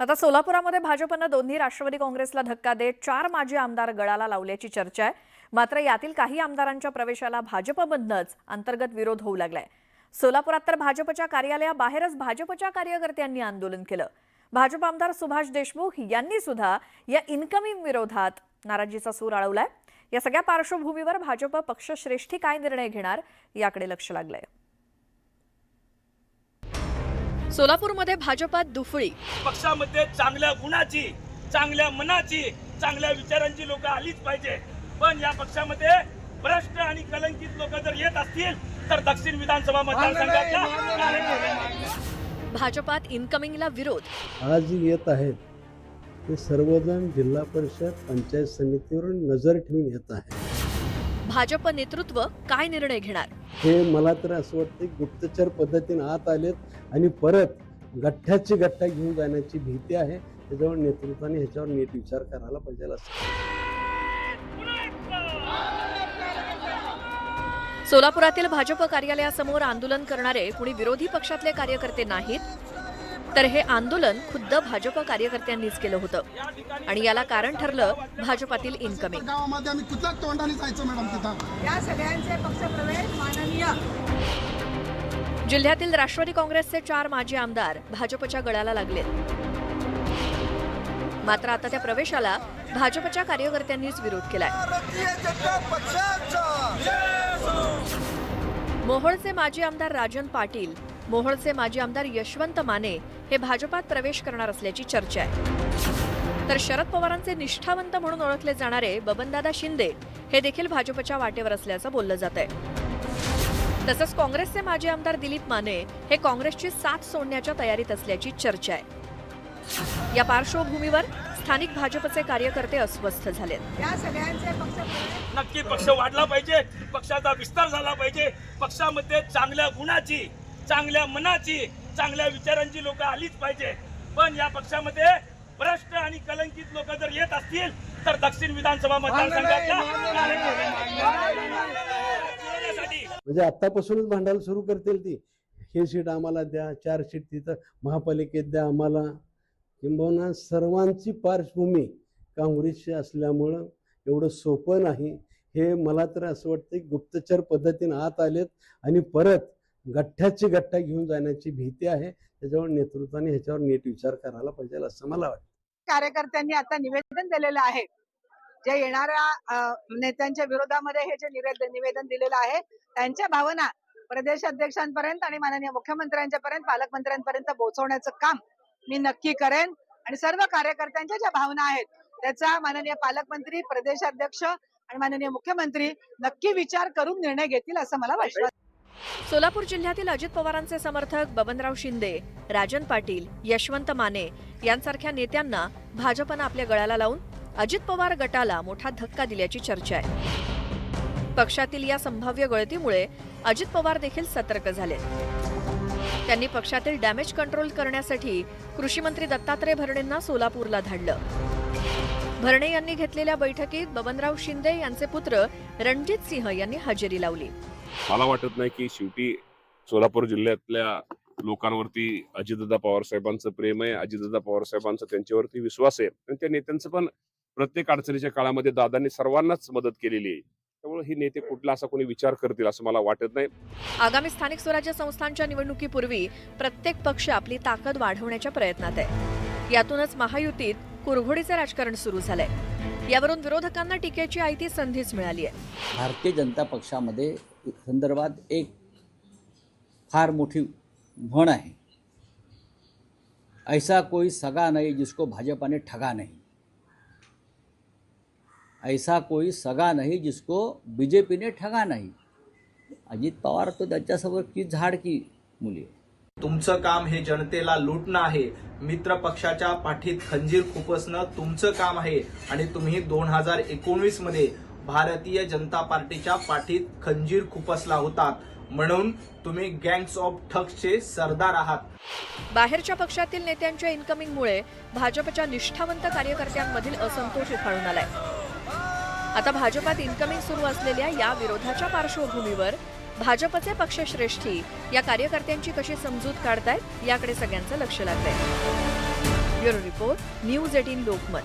आता सोलापुरामध्ये भाजपनं दोन्ही राष्ट्रवादी काँग्रेसला धक्का देत चार माजी आमदार गळाला लावल्याची चर्चा आहे. मात्र यातील काही आमदारांच्या प्रवेशाला भाजपमधनंच अंतर्गत विरोध होऊ लागलाय. सोलापुरात तर भाजपच्या कार्यालयाबाहेरच भाजपच्या कार्यकर्त्यांनी आंदोलन केलं. भाजप आमदार सुभाष देशमुख यांनी सुद्धा या इन्कमिंग विरोधात नाराजीचा सूर आळवलाय. या सगळ्या पार्श्वभूमीवर भाजप पक्षश्रेष्ठी काय निर्णय घेणार याकडे लक्ष लागलंय. सोलापूरमध्ये भाजपात दुफळी. पक्षामध्ये चांगल्या गुणाची चांगल्या मनाची चांगल्या विचारांची लोक आलीच पाहिजे. पण या पक्षामध्ये भ्रष्ट आणि कलंकित लोक जर येत असतील तर दक्षिण विधानसभा मतदारसंघाच्या भाजपात इन्कमिंगला विरोध. आज येत आहेत ते सर्वजण जिल्हा परिषद पंचायत समितीवरून नजर ठेवून येत आहेत. भाजप नेतृत्व काय निर्णय घेणार? हे मला तर असं वाटतं गुप्तचर पद्धतीने आत आलेत आणि परत गठ्ठ्याची गठ्ठा घेऊन जाण्याची भीती आहे. त्याच्यावर नेतृत्वाने ह्याच्यावर नीट विचार करायला पाहिजे असं. सोलापुरातील भाजप कार्यालयासमोर आंदोलन करणारे कुणी विरोधी पक्षातले कार्यकर्ते नाहीत? तर हे आंदोलन खुद्द भाजप कार्यकर्त्यांनीच केलं होतं. आणि याला कारण ठरलं भाजपातील इन्कमिंग गावामध्ये आम्ही कुठल्याच तोंडाने जायचो मॅडम तिथं? या सगळ्यांचे पक्षप्रवेश माननीय. जिल्ह्यातील राष्ट्रवादी काँग्रेसचे चार माजी आमदार भाजपच्या गळाला लागलेत मात्र आता त्या प्रवेशाला भाजपच्या कार्यकर्त्यांनीच विरोध केलाय. मोहोळचे माजी आमदार राजन पाटील मोहोळचे माजी आमदार यशवंत माने हे भाजपात प्रवेश करणार असल्याची चर्चा आहे. तर शरद पवारांचे निष्ठावंत म्हणून ओळखले जाणारे बबनदादा शिंदे हे देखील भाजपच्या वाटेवर असल्याचं बोललं जात आहे. तसंच काँग्रेसचे माजी आमदार दिलीप माने हे काँग्रेसची साथ सोडण्याच्या तयारीत असल्याची चर्चा आहे. या पार्श्वभूमीवर स्थानिक भाजपचे कार्यकर्ते अस्वस्थ झालेत. या सगळ्यांचे पक्षप्रवेश नक्की पक्ष वाढला पाहिजे. पक्षाचा विस्तार झाला पाहिजे. पक्षामध्ये चांगल्या गुणाची चांगल्या मनाची चांगल्या विचारांची लोक आलीच पाहिजे. पण या पक्षामध्ये भ्रष्ट आणि कलंकित लोक जर येत असतील तर दक्षिण विधानसभा मतदारसंघाच्या म्हणजे आत्तापासूनच भांडायला सुरू करतील ती. हे सीट आम्हाला द्या चार सीट तिथं महापालिकेत द्या आम्हाला. किंबहुना सर्वांची पार्श्वभूमी काँग्रेसची असल्यामुळं एवढं सोपं नाही. हे मला तर असं वाटतं गुप्तचर पद्धतीनं आत आलेत आणि परत गठ्ठ्याची गठ्ठा घेऊन जाण्याची भीती आहे. त्याच्यावर नेतृत्वाने ह्याच्यावर नीट विचार करायला पाहिजे असं मला वाटतं. कार्यकर्त्यांनी आता निवेदन दिलेलं आहे. जे येणाऱ्या नेत्यांच्या विरोधामध्ये हे जे निवेदन निवेदन दिलेलं आहे त्यांच्या भावना प्रदेश अध्यक्षांपर्यंत आणि माननीय मुख्यमंत्र्यांच्या पर्यंत पालकमंत्र्यांपर्यंत पोहोचवण्याचं काम मी नक्की करेन. आणि सर्व कार्यकर्त्यांच्या ज्या भावना आहेत त्याचा माननीय पालकमंत्री प्रदेशाध्यक्ष आणि माननीय मुख्यमंत्री नक्की विचार करून निर्णय घेतील असं मला वाटतं सोलापूर जिल्ह्यातील अजित पवारांचे समर्थक बबनराव शिंदे राजन पाटील यशवंत माने यांसारख्या नेत्यांना भाजपनं आपल्या गळाला लावून अजित पवार गटाला मोठा धक्का दिल्याची चर्चा आहे. पक्षातील या संभाव्य गळतीमुळे अजित पवार देखील सतर्क झाले त्यांनी पक्षातील डॅमेज कंट्रोल करण्यासाठी कृषी मंत्री दत्तात्रय भरणेंना सोलापूरला धाडलं. भरणे यांनी घेतलेल्या बैठकीत बबनराव शिंदे यांचे पुत्र रणजित सिंह यांनी हजेरी लावली. मला वाटत नाही की शेवटी सोलापूर जिल्ह्यातल्या लोकांवरती अजितदादा पवार साहेबांचं प्रेम आहे अजितदादा पवार साहेबांचा त्यांच्यावरती विश्वास आहे आणि त्या नेत्यांचं पण प्रत्येक अडचणीच्या काळामध्ये दादांनी सर्वांनाच मदत केलेली आहे. त्यामुळे ही नेते कुठला असा कोणी विचार करतील असं मला वाटत नाही. आगामी स्थानिक स्वराज्य संस्थांच्या निवडणुकीपूर्वी प्रत्येक पक्ष आपली ताकद वाढवण्याच्या प्रयत्नात आहे. यातूनच महायुतीत कुरघोडीचे राजकारण सुरू झालंय. यावरून विरोधकांना टीकेची आयती संधीच मिळाली आहे. भारतीय जनता पक्षामध्ये संदर्भात एक फार मोठी म्हण आहे. ऐसा कोई सगा नाही जिसको भाजपाने ठगा नाही. ऐसा कोई सगा नाही जिसको बीजेपीने ठगा नाही. अजित पवार तो त्याच्यासमोर की झाड की मुली तुमचं काम हे जनतेला लुटणं आहे. मित्र पक्षाच्या पाठीत खंजीर खुपसणं तुमचं काम आहे. आणि तुम्ही दोन हजार एकोणवीसमध्ये भारतीय जनता पार्टीच्या पाठीत खंजीर खुपसला होता म्हणून तुम्ही गँग्स ऑफ ठग्सचे सरदार आहात. बाहेरच्या पक्षातील नेत्यांच्या इन्कमिंगमुळे भाजपच्या निष्ठावंत कार्यकर्त्यांमधील असंतोष उफाळून आलाय. आता भाजपात इन्कमिंग सुरू असलेल्या या विरोधाच्या पार्श्वभूमीवर भाजपचे पक्षश्रेष्ठी या कार्यकर्त्यांची कशी समजूत काढतायत याकडे सगळ्यांचं लक्ष लागलंय. Bureau report news eighteen Lokmat.